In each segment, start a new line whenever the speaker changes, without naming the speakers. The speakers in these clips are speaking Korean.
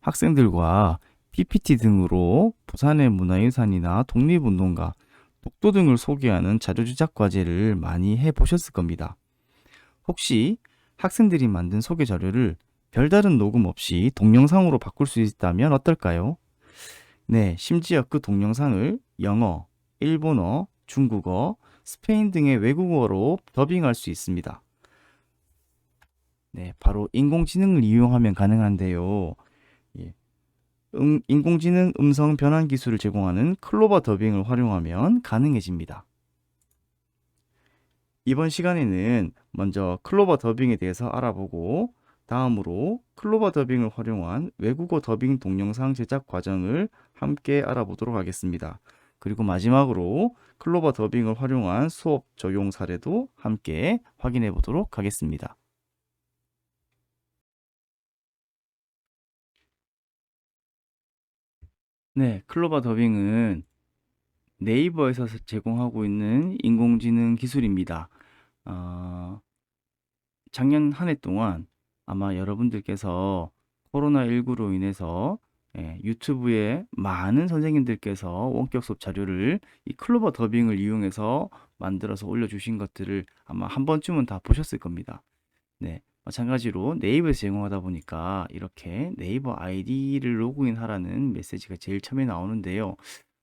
학생들과 PPT 등으로 부산의 문화유산이나 독립운동가, 독도 등을 소개하는 자료 제작 과제를 많이 해 보셨을 겁니다. 혹시 학생들이 만든 소개 자료를 별다른 녹음 없이 동영상으로 바꿀 수 있다면 어떨까요? 네, 심지어 그 동영상을 영어, 일본어, 중국어, 스페인 등의 외국어로 더빙할 수 있습니다. 네, 바로 인공지능을 이용하면 가능한데요. 예. 음, 인공지능 음성 변환 기술을 제공하는 클로버 더빙을 활용하면 가능해집니다. 이번 시간에는 먼저 클로버 더빙에 대해서 알아보고 다음으로 클로버 더빙을 활용한 외국어 더빙 동영상 제작 과정을 함께 알아보도록 하겠습니다. 그리고 마지막으로 클로버 더빙을 활용한 수업 적용 사례도 함께 확인해 보도록 하겠습니다. 네, 클로버 더빙은 네이버에서 제공하고 있는 인공지능 기술입니다. 어, 작년 한해 동안 아마 여러분들께서 코로나19로 인해서 예, 유튜브에 많은 선생님들께서 원격 수업 자료를 이 클로버 더빙을 이용해서 만들어서 올려 주신 것들을 아마 한 번쯤은 다 보셨을 겁니다. 네, 마찬가지로 네이버에서 제공하다 보니까 이렇게 네이버 아이디를 로그인 하라는 메시지가 제일 처음에 나오는데요.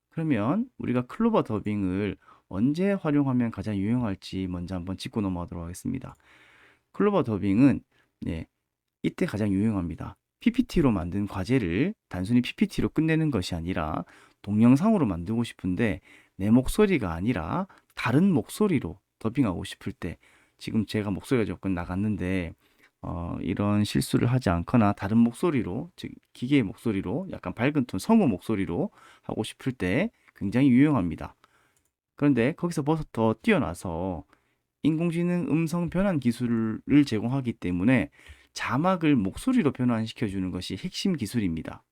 그러면 우리가 클로버 더빙을 언제 활용하면 가장 유용할지 먼저 한번 짚고 넘어가도록 하겠습니다. 클로버 더빙은 네, 이때 가장 유용합니다. PPT로 만든 과제를 단순히 PPT로 끝내는 것이 아니라 동영상으로 만들고 싶은데 내 목소리가 아니라 다른 목소리로 더빙하고 싶을 때 지금 제가 목소리가 조금 나갔는데 어, 이런 실수를 하지 않거나 다른 목소리로 즉 기계의 목소리로 약간 밝은 톤 성우 목소리로 하고 싶을 때 굉장히 유용합니다. 그런데 거기서 더 뛰어나서 인공지능 음성 변환 기술을 제공하기 때문에 자막을 목소리로 변환시켜 주는 것이 핵심 기술입니다.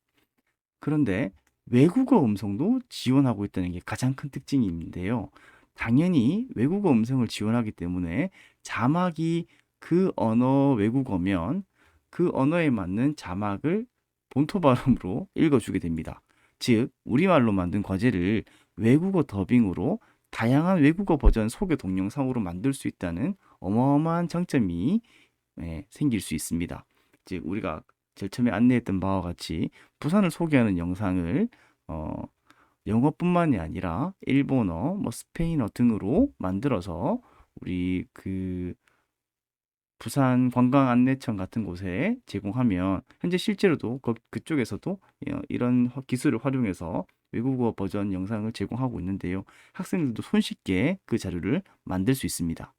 그런데 외국어 음성도 지원하고 있다는 게 가장 큰 특징인데요. 당연히 외국어 음성을 지원하기 때문에 자막이 그 언어 외국어면 그 언어에 맞는 자막을 본토 발음으로 읽어주게 됩니다. 즉, 우리말로 만든 과제를 외국어 더빙으로 다양한 외국어 버전 소개 동영상으로 만들 수 있다는 어마어마한 장점이 예, 생길 수 있습니다. 즉 우리가 제일 처음에 안내했던 바와 같이 부산을 소개하는 영상을 어, 영어뿐만이 아니라 일본어, 뭐 스페인어 등으로 만들어서 우리 그 부산 관광 안내청 같은 곳에 제공하면 현재 실제로도 그, 그쪽에서도 어, 이런 기술을 활용해서 외국어 버전 영상을 제공하고 있는데요. 학생들도 손쉽게 그 자료를 만들 수 있습니다.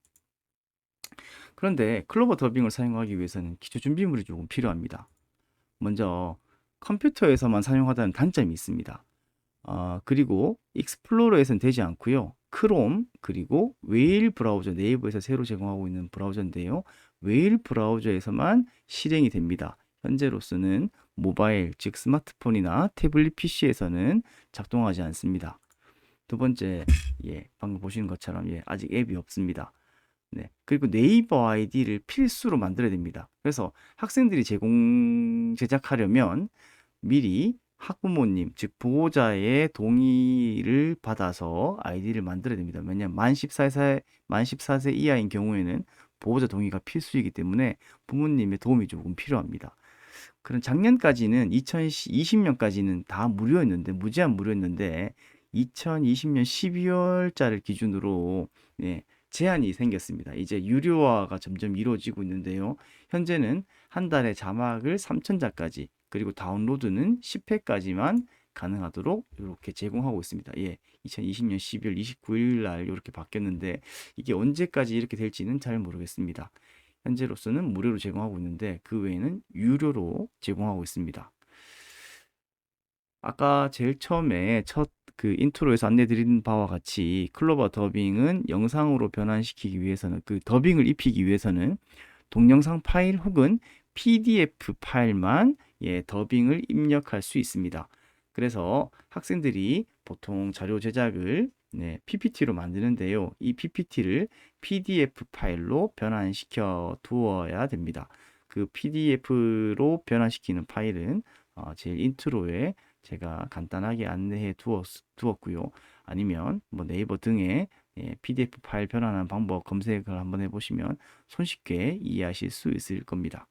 그런데 클로버 더빙을 사용하기 위해서는 기초 준비물이 조금 필요합니다. 먼저 컴퓨터에서만 사용하다는 단점이 있습니다. 어, 그리고 익스플로러에서는 되지 않고요. 크롬 그리고 웨일 브라우저 네이버에서 새로 제공하고 있는 브라우저인데요. 웨일 브라우저에서만 실행이 됩니다. 현재로서는 모바일 즉 스마트폰이나 태블릿 PC에서는 작동하지 않습니다. 두 번째, 예, 방금 보시는 것처럼 예, 아직 앱이 없습니다. 네. 그리고 네이버 아이디를 필수로 만들어야 됩니다. 그래서 학생들이 제공 제작하려면 미리 학부모님, 즉 보호자의 동의를 받아서 아이디를 만들어야 됩니다. 왜냐하면 만 14세, 만 14세 이하인 경우에는 보호자 동의가 필수이기 때문에 부모님의 도움이 조금 필요합니다. 그런 작년까지는 2020년까지는 다 무료였는데 무제한 무료였는데 2020년 12월자를 기준으로 예, 제한이 생겼습니다. 이제 유료화가 점점 이루어지고 있는데요. 현재는 한 달에 자막을 3천자까지 그리고 다운로드는 10회까지만 가능하도록 이렇게 제공하고 있습니다. 예, 2020년 12월 29일 날 이렇게 바뀌었는데 이게 언제까지 이렇게 될지는 잘 모르겠습니다. 현재로서는 무료로 제공하고 있는데 그 외에는 유료로 제공하고 있습니다. 아까 제일 처음에 첫 그 인트로에서 안내 드린 바와 같이 클로버 더빙은 영상으로 변환시키기 위해서는 그 더빙을 입히기 위해서는 동영상 파일 혹은 PDF 파일만 예, 더빙을 입력할 수 있습니다. 그래서 학생들이 보통 자료 제작을 네, PPT로 만드는데요. 이 PPT를 PDF 파일로 변환시켜 두어야 됩니다. 그 PDF로 변환시키는 파일은 어, 제일 인트로에 제가 간단하게 안내해 두었, 두었고요. 아니면 뭐 네이버 등에 예, PDF 파일 변환하는 방법 검색을 한번 해보시면 손쉽게 이해하실 수 있을 겁니다.